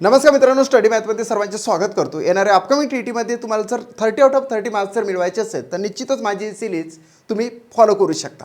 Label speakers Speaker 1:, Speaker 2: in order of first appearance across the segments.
Speaker 1: नमस्कार मित्रांनो स्टडी मॅथमध्ये सर्वांचे स्वागत करतो. येणाऱ्या अपकमिंग टी टीमध्ये तुम्हाला जर thirty out of thirty marks जर मिळवायचे असेल तर निश्चितच माझी सिरीज तुम्ही फॉलो करू शकता.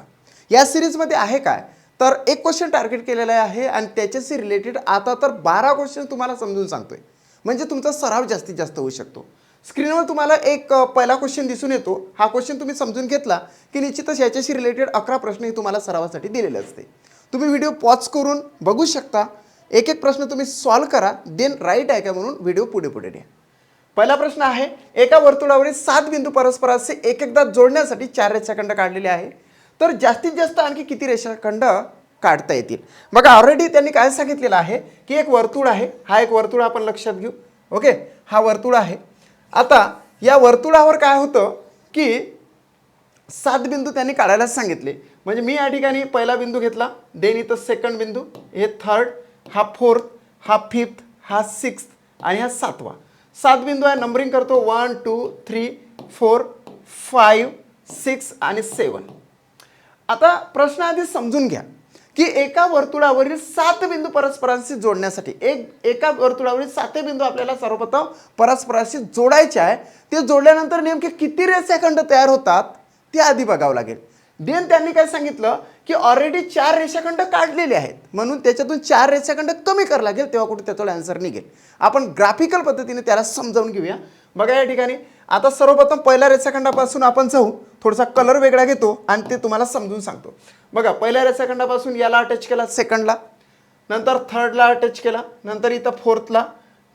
Speaker 1: या सिरीजमध्ये आहे काय? तर एक क्वेश्चन टार्गेट केलेला आहे आणि त्याच्याशी रिलेटेड आता तर बारा क्वेश्चन तुम्हाला समजून सांगतोय. म्हणजे तुमचा सराव जास्तीत जास्त होऊ शकतो. स्क्रीनवर तुम्हाला एक पहिला क्वेश्चन दिसून येतो. हा क्वेश्चन तुम्ही समजून घेतला की निश्चितच याच्याशी रिलेटेड अकरा प्रश्न हे तुम्हाला सरावासाठी दिलेले असते. तुम्ही व्हिडिओ पॉज करून बघू शकता. एक एक प्रश्न तुम्ही सॉल्व करा देन राईट आहे का म्हणून व्हिडिओ पुढे पुढे द्या. पहिला प्रश्न आहे एका वर्तुळावरील सात बिंदू परस्पराचे एक एकदा जोडण्यासाठी चार रेषाखंड काढलेले आहे. तर जास्तीत जास्त आणखी किती रेषाखंड काढता येतील? बघा ऑलरेडी त्यांनी काय सांगितलेलं आहे की एक वर्तुळ आहे हा एक वर्तुळ आपण लक्षात घेऊ. ओके हा वर्तुळ आहे. आता या वर्तुळावर काय होतं की सात बिंदू त्यांनी काढायला सांगितले. म्हणजे मी या ठिकाणी पहिला बिंदू घेतला देन इथं सेकंड बिंदू हे थर्ड हा फोर्थ हा फिफ्थ हा सिक्स्थ आणि हा सातवा. सात बिंदू आहे नंबरिंग करतो. One two three four five six आणि सेवन आता प्रश्न आधी समजून घ्या की एका वर्तुळावरील सात बिंदू परस्परांशी जोडण्यासाठी एक एका वर्तुळावरील साते बिंदू आपल्याला सर्वप्रथम परस्परांशी जोडायचे आहे. ते जोडल्यानंतर नेमके किती रेषाखंड तयार होतात ते आधी बघावं लागेल. देन त्यांनी काय सांगितलं की ऑलरेडी चार रेषाखंड काढलेले आहेत. म्हणून त्याच्यातून चार रेषाखंड कमी करायला लागेल तेव्हा कुठे त्याचा आन्सर निघेल. आपण ग्राफिकल पद्धतीने त्याला समजावून घेऊया. बघा या ठिकाणी आता सर्वप्रथम पहिल्या रेषाखंडापासून आपण जाऊ थोडासा कलर वेगळा घेतो आणि ते तुम्हाला समजून सांगतो. बघा पहिल्या रेषाखंडापासून याला अटॅच केला सेकंडला नंतर थर्डला अटॅच केला नंतर इथं फोर्थला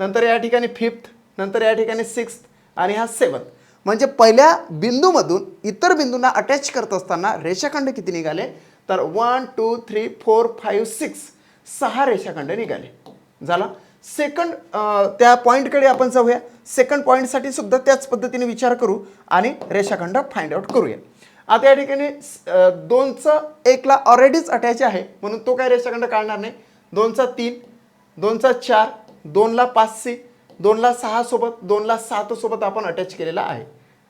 Speaker 1: नंतर या ठिकाणी फिफ्थ नंतर या ठिकाणी सिक्स्थ आणि हा सेवन्थ म्हणजे पहिल्या बिंदूमधून इतर बिंदूंना अटॅच करत असताना रेषाखंड किती निघाले? तर one two three four five six सहा रेषाखंड निघाले. झाला? सेकंड त्या पॉईंटकडे आपण जाऊया. सेकंड पॉईंटसाठी सुद्धा त्याच पद्धतीने विचार करू आणि रेषाखंड फाइंड आउट करूया. आता या ठिकाणी दोनचं एकला ऑलरेडीच अटॅच आहे. म्हणून तो काय रेषाखंड काढणार नाही. दोनचा तीन दोनचा चार दोनला पाच सी दोनला सहा सोबत दोनला सात सोबत आपण अटॅच केलेला आहे.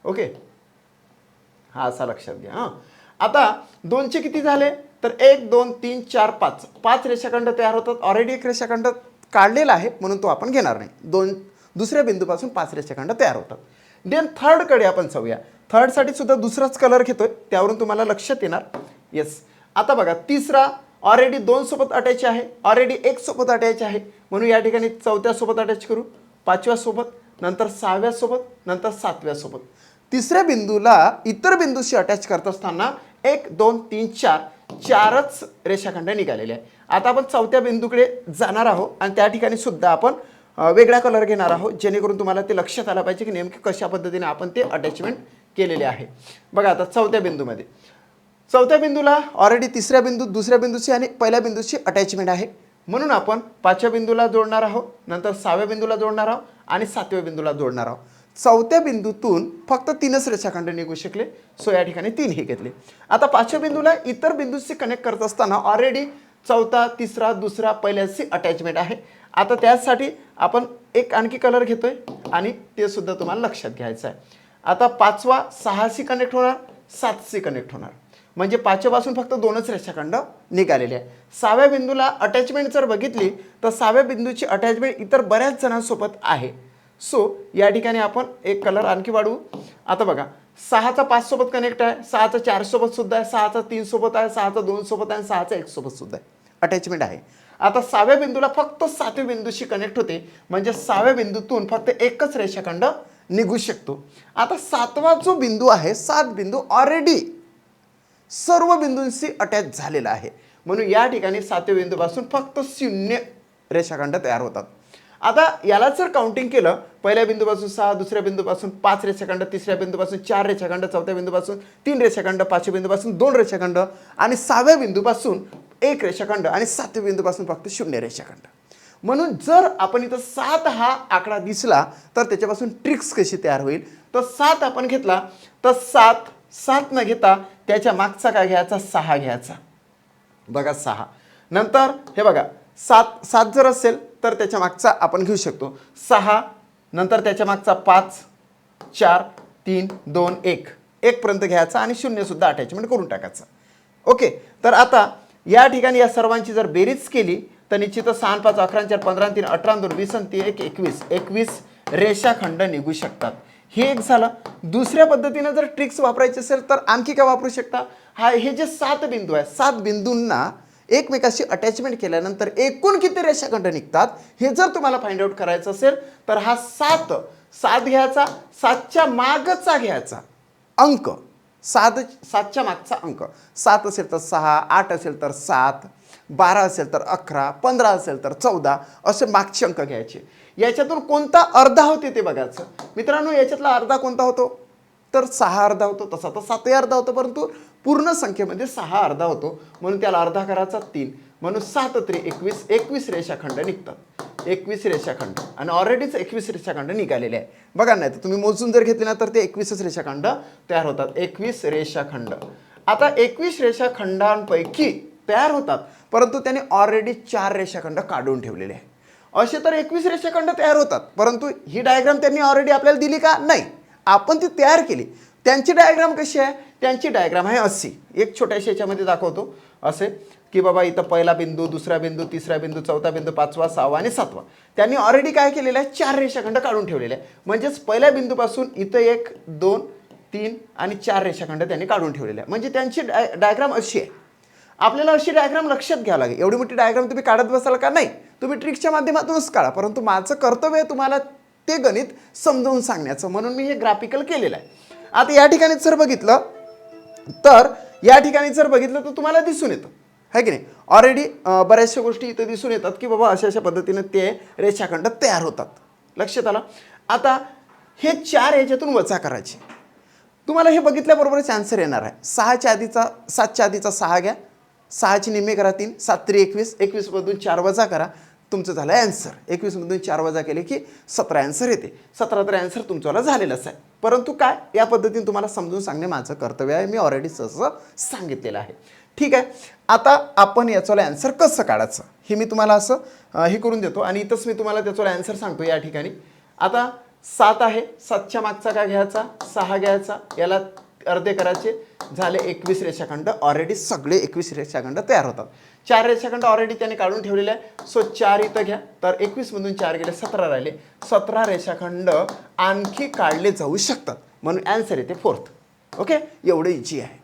Speaker 1: ओके हा असा लक्षात घ्या हां. आता दोनचे किती झाले? तर एक दोन तीन चार पाच. पाच रेषाखंड तयार होतात. ऑलरेडी एक रेषाखंड काढलेला आहे म्हणून तो आपण घेणार नाही. दोन दुसऱ्या बिंदूपासून पाच रेषाखंड तयार होतात. देन थर्डकडे आपण जाऊया. थर्डसाठी सुद्धा दुसराच कलर घेतोय. त्यावरून तुम्हाला लक्षात येणार. येस आता बघा तिसरा ऑलरेडी दोन सोबत अटॅच आहे. ऑलरेडी एक सोबत अटॅच आहे. म्हणून या ठिकाणी चौथ्या सोबत अटॅच करू. पाचव्या सोबत नंतर सहाव्या सोबत नंतर सातव्या सोबत. तिसऱ्या बिंदूला इतर बिंदूशी अटॅच करत असताना एक दोन तीन चार चारच रेषाखंड निघालेले आहे आता आपण चौथ्या बिंदूकडे जाणार आहोत आणि त्या ठिकाणी सुद्धा आपण वेगळा कलर घेणार आहोत जेणेकरून तुम्हाला ते लक्षात आलं पाहिजे की नेमकं कशा पद्धतीने आपण ते अटॅचमेंट केलेले आहे. बघा आता चौथ्या बिंदूमध्ये. चौथ्या बिंदूला ऑलरेडी तिसऱ्या बिंदू दुसऱ्या बिंदूशी आणि पहिल्या बिंदूची अटॅचमेंट आहे. म्हणून आपण पाचव्या बिंदूला जोडणार आहोत नंतर सहाव्या बिंदूला जोडणार आहोत आणि सातव्या बिंदूला जोडणार आहोत. चौथ्या बिंदूतून फक्त तीनच रेषाखंड निघू शकले. सो या ठिकाणी तीन हे घेतले. आता पाचव्या बिंदूला इतर बिंदूशी कनेक्ट करत असताना ऑलरेडी चौथा तिसरा दुसरा पहिल्याशी अटॅचमेंट आहे. आता त्यासाठी आपण एक आणखी कलर घेतोय आणि ते सुद्धा तुम्हाला लक्षात घ्यायचं आहे. आता पाचवा सहाशी कनेक्ट होणार सातशी कनेक्ट होणार. म्हणजे पाचव्यापासून फक्त दोनच रेषाखंड निघालेले आहे सहाव्या बिंदूला अटॅचमेंट जर बघितली तर सहाव्या बिंदूची अटॅचमेंट इतर बऱ्याच जणांसोबत आहे. सो या ठिकाणी आपण एक कलर आणखी वाढवू. आता बघा सहाचा पाचसोबत कनेक्ट आहे सहाचा चारसोबतसुद्धा सुद्धा आहे सहाचा तीनसोबत आहे सहाचा दोनसोबत आहे आणि सहाचा एकसोबतसुद्धा सुद्धा आहे. अटॅचमेंट आहे. आता सहाव्या बिंदूला फक्त सातव्या बिंदूशी कनेक्ट होते म्हणजे सहाव्या बिंदूतून फक्त एकच रेषाखंड निघू शकतो. आता सातवा जो बिंदू आहे सात बिंदू ऑलरेडी सर्व बिंदूंशी अटॅच झालेला आहे. म्हणून या ठिकाणी सातव्या बिंदूपासून फक्त शून्य रेषाखंड तयार होतात. आता याला जर काउंटिंग केलं पहिल्या बिंदूपासून सहा दुसऱ्या बिंदूपासून पाच रेषाखंड तिसऱ्या बिंदूपासून चार रेषाखंड चौथ्या बिंदूपासून तीन रेषाखंड पाचव्या बिंदूपासून दोन रेषाखंड आणि सहाव्या बिंदूपासून एक रेषाखंड आणि सातव्या बिंदूपासून फक्त शून्य रेषाखंड. म्हणून जर आपण इथं सात हा आकडा दिसला तर त्याच्यापासून ट्रिक्स कशी तयार होईल? तर सात आपण घेतला तर सात सात न घेता त्याच्या मागचा काय घ्यायचा? सहा घ्यायचा. बघा सहा. नंतर हे बघा सात सात जर असेल तर त्याच्या मागचा आपण घेऊ शकतो. सहा नंतर त्याच्या मागचा पाच चार तीन दोन एक. एकपर्यंत घ्यायचा आणि शून्यसुद्धा अटॅचमेंट करून टाकायचं. ओके तर आता या ठिकाणी या सर्वांची जर बेरीज केली तर निश्चितच सहा पाच अकरा चार पंधरा तीन अठरा दोन वीस आणि तीन एक एकवीस. एकवीस रेषाखंड निघू शकतात. हे एक झालं. दुसऱ्या पद्धतीनं जर ट्रिक्स वापरायची असेल तर आणखी काय वापरू शकता? हा हे जे सात बिंदू आहे सात बिंदूंना एकमेकाशी अटॅचमेंट केल्यानंतर एकूण किती रेषाखंड निघतात हे जर तुम्हाला फाइंड आउट करायचं असेल तर हा सात सात घ्यायचा सातच्या मागचा घ्यायचा अंक. सात सातच्या मागचा अंक. सात असेल तर सहा आठ असेल तर सात बारा असेल तर अकरा पंधरा असेल तर चौदा असे मागचे अंक घ्यायचे. याच्यातून कोणता अर्धा होते ते बघायचं. मित्रांनो याच्यातला अर्धा कोणता होतो? तर सहा अर्धा होतो. तसा तर सातही अर्धा होतो परंतु पूर्ण संख्येमध्ये सहा अर्धा होतो. म्हणून त्याला अर्धा करायचा तीन. म्हणून सात तरी एकवीस एकवीस रेषाखंड निघतात. एकवीस रेषाखंड. आणि ऑलरेडीच एकवीस रेषाखंड निघालेले आहे. बघा नाही तर तुम्ही मोजून जर घेतले ना तर ते एकवीसच रेषाखंड तयार होतात. एकवीस रेषाखंड. आता एकवीस रेषाखंडांपैकी तयार होतात परंतु त्याने ऑलरेडी चार रेषाखंड काढून ठेवलेले आहे असे तर एकवीस रेषाखंड तयार होतात. परंतु ही डायग्राम त्यांनी ऑलरेडी आपल्याला दिली का? नाही. आपण ती तयार केली. त्यांची डायग्राम कशी आहे? त्यांची डायग्राम आहे अस्सी एक छोट्याशा याच्यामध्ये दाखवतो. असे की बाबा इथं पहिला बिंदू दुसरा बिंदू तिसरा बिंदू चौथा बिंदू पाचवा सहावा आणि सातवा. त्यांनी ऑलरेडी काय केलेलं आहे? चार रेषाखंड काढून ठेवलेले आहे म्हणजेच पहिल्या बिंदूपासून इथं एक दोन तीन आणि चार रेषाखंड त्यांनी काढून ठेवलेले आहे म्हणजे त्यांची डाय डायग्राम अशी आहे. आपल्याला अशी डायग्राम लक्षात घ्यावं लागेल. एवढी मोठी डायग्राम तुम्ही काढत बसाल का? नाही. तुम्ही ट्रिक्सच्या माध्यमातूनच काढा. परंतु माझं कर्तव्य आहे तुम्हाला ते गणित समजावून सांगण्याचं. म्हणून मी हे ग्राफिकल केलेलं आहे. आता या ठिकाणी जर बघितलं तर या ठिकाणी जर बघितलं तर तुम्हाला दिसून येतं. है की नाही? ऑलरेडी बऱ्याचशा गोष्टी इथं दिसून येतात की बाबा अशा अशा पद्धतीनं ते रेषाखंड तयार होतात. लक्षात आलं? आता हे चार याच्यातून वचा करायचे. तुम्हाला हे बघितल्याबरोबरच आन्सर येणार आहे. सहाच्या आधीचा सातच्या आधीचा सहा घ्या. सहाची निम्मे करा तीन सात त्रे एकवीस एकवीसमधून चार वजा करा. तुमचं झालं ॲन्सर एकवीसमधून चार वजा केले की सतरा ॲन्सर येते. सतरा तर ॲन्सर तुमच्याला झालेलंच आहे. परंतु काय? या पद्धतीने तुम्हाला समजून सांगणे माझं कर्तव्य आहे. मी ऑलरेडी सहसं सांगितलेलं आहे. ठीक आहे? आता आपण याचं ॲन्सर कसं काढायचं? हे मी तुम्हाला असं हे करून देतो आणि इथंच मी तुम्हाला त्याचं ॲन्सर सांगतो या ठिकाणी. आता सात आहे. सातच्या मागचा काय घ्यायचा? सहा घ्यायचा. याला अर्धे करायचे. झाले एकवीस रेषाखंड. ऑलरेडी सगळे एकवीस रेषाखंड तयार होतात. चार रेषाखंड ऑलरेडी त्याने काढून ठेवलेले आहे सो चार इथं घ्या. तर एकवीसमधून चार गेले सतरा राहिले. सतरा रेषाखंड आणखी काढले जाऊ शकतात. म्हणून ॲन्सर येते फोर्थ ओके एवढं इझी आहे.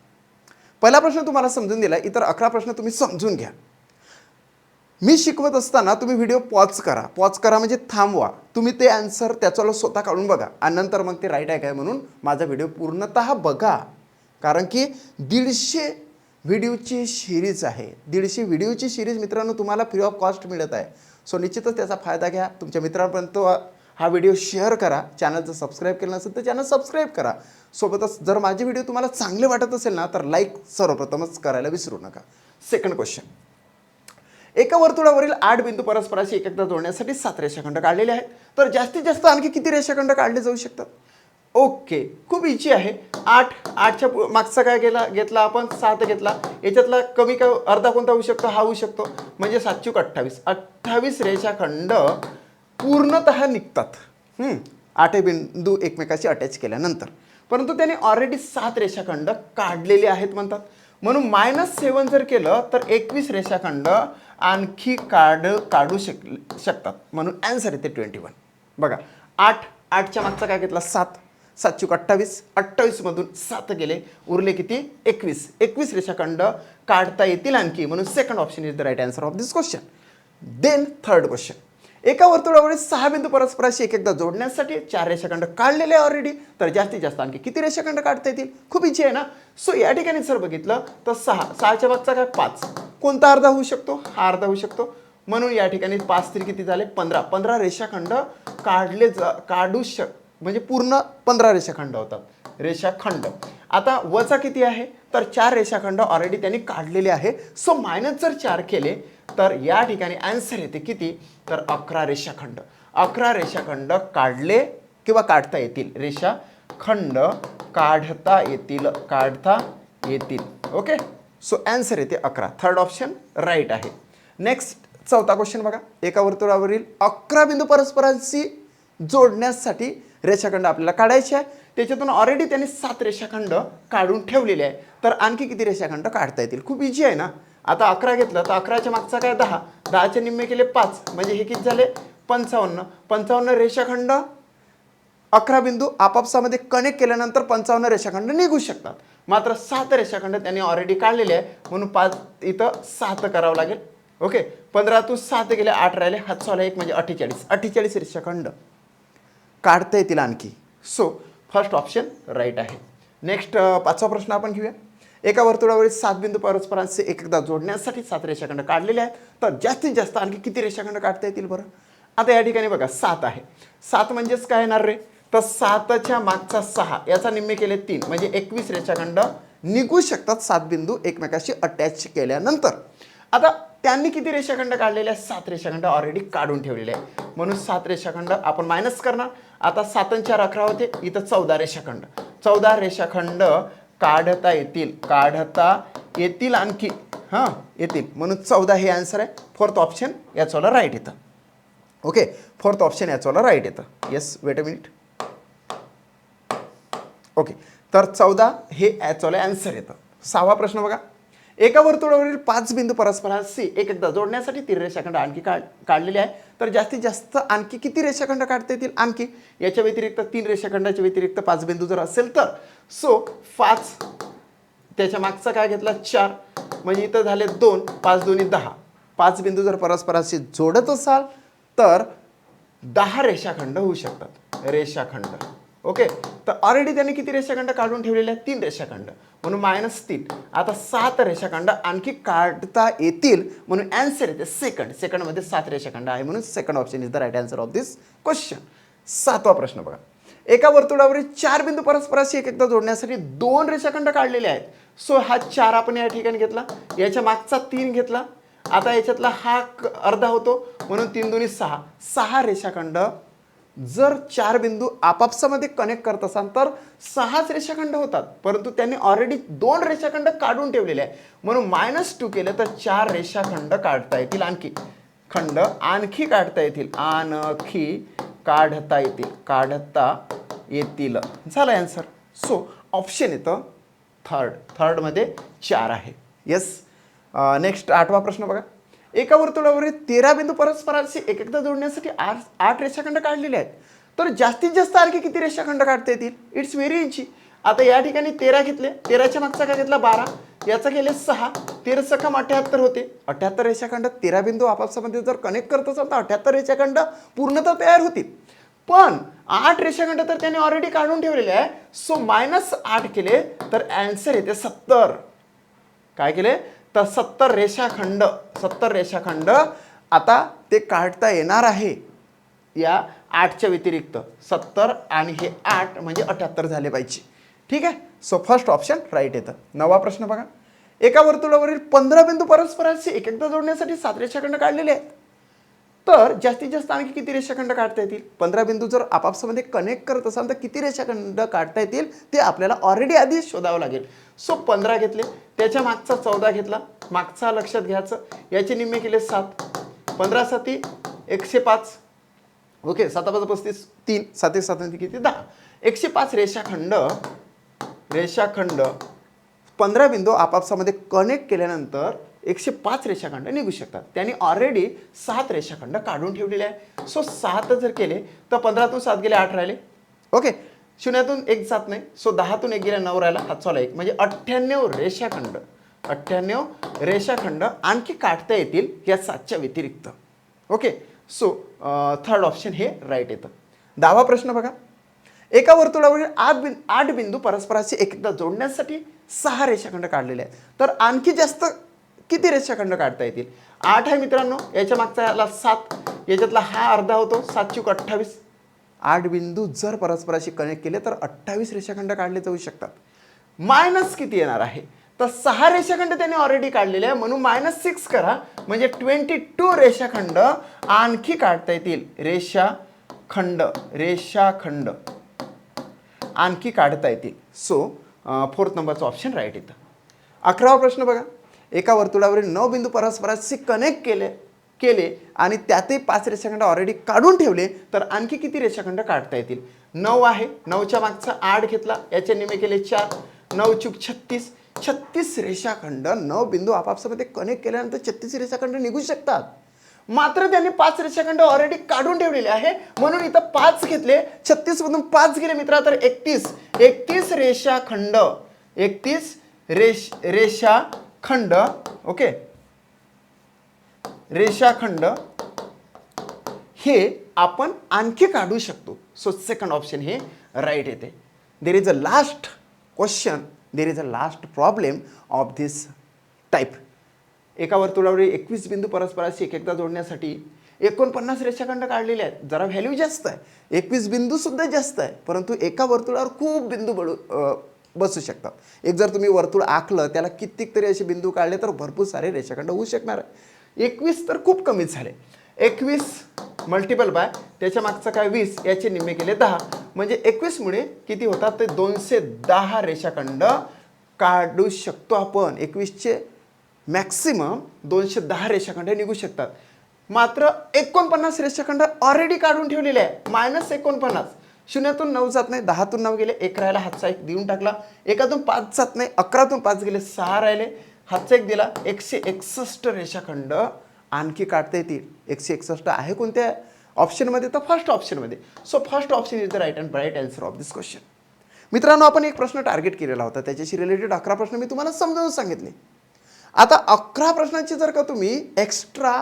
Speaker 1: पहिला प्रश्न तुम्हाला समजून दिला इतर अकरा प्रश्न तुम्ही समजून घ्या. मी शिकवत असताना तुम्ही व्हिडिओ पॉज करा. पॉज करा म्हणजे थांबवा. तुम्ही ते आन्सर त्याच्याला स्वतः काढून बघा. आणि नंतर मग ते राईट आहे काय म्हणून माझा व्हिडिओ पूर्णतः बघा. कारण की दीडशे व्हिडिओची सिरीज आहे. दीडशे व्हिडिओची सिरीज मित्रांनो तुम्हाला फ्री ऑफ कॉस्ट मिळत आहे. सो निश्चितच त्याचा फायदा घ्या. तुमच्या मित्रांपर्यंत हा व्हिडिओ शेअर करा. चॅनल जर सबस्क्राईब केलं नसेल तर चॅनल सबस्क्राईब करा. सोबतच जर माझे व्हिडिओ तुम्हाला चांगले वाटत असेल ना तर लाईक सर्वप्रथमच करायला विसरू नका. सेकंड क्वेश्चन एका वर्तुळावरील आठ बिंदू परस्पराशी एकदा जोडण्यासाठी सात रेषाखंड काढलेले आहेत. तर जास्तीत जास्त आणखी किती रेषाखंड काढले जाऊ शकतात? ओके. खूप इची आहे. आठ आठच्या पु- मागचा काय गेला घेतला आपण? सात घेतला. याच्यातला कमी का अर्धा कोणता होऊ शकतो? हा होऊ शकतो. म्हणजे सातशे अठ्ठावीस. अठ्ठावीस रेषाखंड पूर्णत निघतात. आठे बिंदू एकमेकाशी अटॅच केल्यानंतर. परंतु त्याने ऑलरेडी सात रेषाखंड काढलेले आहेत म्हणतात. म्हणून मायनस सेवन जर केलं तर एकवीस रेषाखंड आणखी काढ काढू शक शकतात. म्हणून ॲन्सर येते ट्वेंटी वन बघा. आठ आठच्या मागचा काय घेतला? सात. सातशे अठ्ठावीस अठ्ठावीसमधून सात गेले. उरले किती? एकवीस. एकवीस रेषाखंड काढता येतील आणखी. म्हणून second option is the right answer of this question then third question एका वर्तुळावरील सहा बिंदू परस्पराशी एक एकदा जोडण्यासाठी चार रेषाखंड काढलेले ऑलरेडी तर जास्तीत जास्त आणखी किती रेषाखंड काढता येतील? खूप इच्छा आहे ना? सो या ठिकाणी जर बघितलं तर सहा. सहाच्या मागचा काय? पाच. कोणता अर्धा होऊ शकतो? हा अर्धा होऊ शकतो. म्हणून या ठिकाणी पाच तरी किती झाले? पंधरा. पंधरा रेषाखंड काढले जा काढू शक म्हणजे पूर्ण पंधरा रेषाखंड होतात रेषाखंड. आता वचा किती आहे? तर चार रेषाखंड ऑलरेडी त्यांनी काढलेले आहे. सो मायनस जर चार केले तर या ठिकाणी आन्सर येते किती? तर अकरा रेषाखंड. अकरा रेषाखंड काढले किंवा काढता येतील? रेषाखंड काढता येतील काढता येतील. ओके सो ॲन्सर येते अकरा. थर्ड ऑप्शन राईट आहे. नेक्स्ट चौथा क्वेश्चन बघा. एका वर्तुळावरील अकरा बिंदू परस्परांशी जोडण्यासाठी रेषाखंड आपल्याला काढायचे आहे. त्याच्यातून ऑलरेडी त्यांनी सात रेषाखंड काढून ठेवलेले आहे. तर आणखी किती रेषाखंड काढता येतील? खूप इझी आहे ना? आता अकरा घेतलं तर अकराच्या मागचा काय? दहा. दहाचे निम्मे केले पाच. म्हणजे हे किती झाले? पंचावन्न. पंचावन्न रेषाखंड अकरा बिंदू आपापसामध्ये कनेक्ट केल्यानंतर पंचावन्न रेषाखंड निघू शकतात. मात्र सात रेषाखंड त्यांनी ऑलरेडी काढलेले आहे. म्हणून पाच इथं सात करावं लागेल. ओके पंधरातून सात गेले आठ राहिले. हात एक म्हणजे अठ्ठेचाळीस. अठ्ठेचाळीस रेषाखंड. काढता येतील आणखी. सो फर्स्ट ऑप्शन राईट आहे. नेक्स्ट पाचवा प्रश्न आपण घेऊया. एका वर्तुळावरील सात बिंदू परस्परांचे एकदा जोडण्यासाठी सात रेषाखंड काढलेले आहेत. तर जास्तीत जास्त आणखी किती रेषाखंड काढता येतील बरं? आता या ठिकाणी बघा सात आहे. सात म्हणजेच काय येणार रे? तर सातच्या मागचा सहा याचा निम्मे केले तीन म्हणजे एकवीस रेषाखंड निघू शकतात सात बिंदू एकमेकाशी अटॅच केल्यानंतर. आता त्यांनी किती रेषाखंड काढलेले आहेत? सात रेषाखंड ऑलरेडी काढून ठेवलेले आहे म्हणून सात रेषाखंड आपण मायनस करणार. आता सात चार अकरा होते. इथं चौदा रेषाखंड. चौदा रेषाखंड काढता येतील. काढता येतील आणखी. हां येतील. म्हणून चौदा हे आन्सर आहे. फोर्थ ऑप्शन याचवाला राईट येतं. ओके फोर्थ ऑप्शन याचवाला राईट येतं. Yes wait a minute okay तर चौदा हे याचवाला आन्सर येतं. सहावा प्रश्न बघा. एका वर्तुळावरील पाच बिंदू परस्पराशी एक एकदा जोडण्यासाठी तीन रेषाखंड आणखी काढ काढलेले आहे तर जास्तीत जास्त आणखी किती रेषाखंड काढता येतील? आणखी याच्या व्यतिरिक्त तीन रेषाखंडाच्या व्यतिरिक्त पाच बिंदू जर असेल तर. सो पाच. त्याच्या मागचा काय घेतला? चार. म्हणजे इथं झाले दोन. पाच दोन्ही दहा. पाच बिंदू जर परस्पराशी जोडत असाल तर दहा रेषाखंड होऊ शकतात. रेषाखंड. ओके? तर ऑलरेडी त्यांनी किती रेषाखंड काढून ठेवलेले आहेत? तीन रेषाखंड. म्हणून मायनस तीन. आता सात रेषाखंड आणखी काढता येतील म्हणून अँसर येते सेकंड सेकंडमध्ये सात रेषाखंड आहे म्हणून second option is the right answer of this question सातवा प्रश्न बघा. एका वर्तुळावरील चार बिंदू परस्पराशी एक एकदा जोडण्यासाठी दोन रेषाखंड काढलेले आहेत. सो हा चार आपण या ठिकाणी घेतला. याच्या मागचा तीन घेतला. आता याच्यातला हा क- अर्धा होतो. म्हणून तीन दोन्ही सहा. सहा रेषाखंड जर चार बिंदू आपापसामध्ये कनेक्ट करत असाल तर सहाच रेषाखंड होतात. परंतु त्यांनी ऑलरेडी दोन रेषाखंड काढून ठेवलेले आहे म्हणून मायनस टू केलं तर चार रेषाखंड काढता येतील आणखी. खंड आणखी काढता येतील. आणखी काढता येतील. काढता येतील. झालं आन्सर सो ऑप्शन येतं थर्ड थर्डमध्ये चार आहे. येस नेक्स्ट आठवा प्रश्न बघा. एका वर्तुळावरील तेरा बिंदू परस्परांशी एक एकदा जोडण्यासाठी आठ आठ रेषाखंड काढलेले आहेत. तर जास्तीत जास्त आणखी किती रेषाखंड काढता येतील? इट्स व्हेरी इझी आता या ठिकाणी तेरा घेतले. तेराच्या मागचा काय घेतला? बारा. याचा केले सहा. तेरा सखम अठ्याहत्तर होते. अठ्याहत्तर रेषाखंड तेरा बिंदू आपापसामध्ये जर कनेक्ट करत असाल तर अठ्याहत्तर रेषाखंड पूर्णतः तयार होतील. पण आठ रेषाखंड तर त्याने ऑलरेडी काढून ठेवलेले आहे. सो मायनस आठ केले तर अँसर येते सत्तर. काय केले? तर सत्तर रेषाखंड सत्तर रेषाखंड आता ते काढता येणार आहे. या आठच्या व्यतिरिक्त सत्तर आणि हे आठ म्हणजे अठ्याहत्तर झाले पाहिजे. ठीक आहे? सो फर्स्ट ऑप्शन राईट येतं. नवा प्रश्न बघा. एका वर्तुळावरील पंधरा बिंदू परस्पराशी एक एकदा जोडण्यासाठी सात रेषाखंड काढलेले आहेत. तर जास्तीत जास्त आणखी किती रेषाखंड काढता येतील? पंधरा बिंदू जर आपापसामध्ये कनेक्ट करत असाल तर किती रेषाखंड काढता येतील? ते आपल्याला ऑलरेडी आधी शोधावं लागेल. सो पंधरा घेतले. त्याच्या मागचा चौदा घेतला. मागचा लक्षात घ्यायचं. याचे निम्मे केले सात. पंधरा साती एकशे पाच. ओके सात पाच पस्तीस तीन. सात एक सात किती? दहा. एकशे पाच रेषाखंड रेषाखंड पंधरा बिंदू आपापसामध्ये कनेक्ट केल्यानंतर एकशे पाच रेषाखंड निघू शकतात. त्यांनी ऑलरेडी सात रेषाखंड काढून ठेवलेले आहे सो सात जर केले तर पंधरातून सात गेले आठ राहिले. ओके शून्यातून एक जात नाही. सो दहातून एक गेल्या नऊ राहिला. हातचाला एक. म्हणजे अठ्ठ्याण्णव रेषाखंड. अठ्ठ्याण्णव रेषाखंड आणखी काढता येतील या सातच्या व्यतिरिक्त. ओके सो थर्ड ऑप्शन हे राईट येतं. दहावा प्रश्न बघा. एका वर्तुळावरील आठ बिन आठ बिंदू परस्पराशी एकदा जोडण्यासाठी सहा रेषाखंड काढलेले आहेत. तर आणखी जास्त किती रेषाखंड काढता येतील? आठ आहे मित्रांनो याच्या मागचा याला सात याच्यातला हा अर्धा होतो सात चूक अठ्ठावीस. आठ बिंदू जर परस्पराशी कनेक्ट केले तर अठ्ठावीस रेषाखंड काढले जाऊ शकतात. मायनस किती येणार आहे? तर सहा रेषाखंड त्याने ऑलरेडी काढलेले आहे म्हणून मायनस सिक्स करा. म्हणजे ट्वेंटी टू रेषाखंड आणखी काढता येतील. रेषाखंड रेषाखंड. आणखी काढता येतील. सो फोर्थ नंबरचं ऑप्शन राईट येतं अकरावा प्रश्न बघा. एका वर्तुळावरील नऊ बिंदू परस्पराशी कनेक्ट केले केले आणि त्यातही पाच रेषाखंड ऑलरेडी काढून ठेवले तर आणखी किती रेषाखंड काढता येतील? नऊ आहे. नऊच्या मागचा आठ घेतला. याचे निमे केले चार. नऊ चूक छत्तीस. छत्तीस रेषाखंड नऊ बिंदू आपापसामध्ये कनेक्ट केल्यानंतर छत्तीस रेषाखंड निघू शकतात. मात्र त्यांनी पाच रेषाखंड ऑलरेडी काढून ठेवलेले आहे. म्हणून इथं पाच घेतले. छत्तीस मधून पाच गेले मित्रा तर एकतीस. एकतीस रेषाखंड. एकतीस रेष खंड ओके? रेषाखंड हे आपण आणखी काढू शकतो. सो सेकंड ऑप्शन हे राईट येते. There is a last question there is a last problem of this type एका वर्तुळावर एकवीस बिंदू परस्पराशी एक एकदा जोडण्यासाठी एकोणपन्नास रेषाखंड काढलेले आहेत. जरा व्हॅल्यू जास्त आहे. एकवीस बिंदू सुद्धा जास्त आहे. परंतु एका वर्तुळावर खूप बिंदू बडू बसू शकतात. एक जर तुम्ही वर्तुळ आखलं त्याला कित्येक तरी असे बिंदू काढले तर भरपूर सारे रेषाखंड होऊ शकणार आहे. एकवीस तर खूप कमीच झाले. एकवीस मल्टिपल बाय त्याच्या मागचं काय वीस याचे निम्मे केले दहा. म्हणजे एकवीसमुळे किती होतात? ते दोनशे दहा रेषाखंड काढू शकतो आपण. एकवीसचे मॅक्सिमम दोनशे दहा रेषाखंड निघू शकतात. मात्र एकोणपन्नास रेषाखंड ऑलरेडी काढून ठेवलेले आहे. मायनस एकोणपन्नास. शून्यातून नऊ जात नाही दहातून नऊ गेले एक राहिला हातचा एक देऊन टाकला. एकातून पाच जात नाही अकरातून पाच गेले सहा राहिले हातचा एक दिला. एकशे एकसष्ट रेषाखंड आणखी काढता येतील. एकशे एकसष्ट आहे कोणत्या ऑप्शनमध्ये तर फर्स्ट ऑप्शनमध्ये so first option is the right and right answer of this question मित्रांनो आपण एक प्रश्न टार्गेट केलेला होता. त्याच्याशी रिलेटेड अकरा प्रश्न मी तुम्हाला समजावून सांगितले. आता अकरा प्रश्नांची जर का तुम्ही एक्स्ट्रा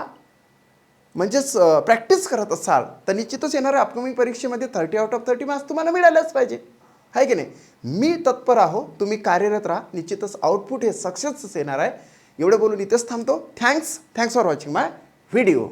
Speaker 1: म्हणजेच प्रॅक्टिस करत असाल तर निश्चितच येणाऱ्या अपकमिंग परीक्षेमध्ये thirty out of thirty marks तुम्हाला मिळायलाच पाहिजे. आहे की नाही? मी तत्पर आहो तुम्ही कार्यरत राहा निश्चितच आउटपुट हे सक्सेसच येणार आहे. एवढं बोलून इथेच थांबतो. Thanks thanks for watching my video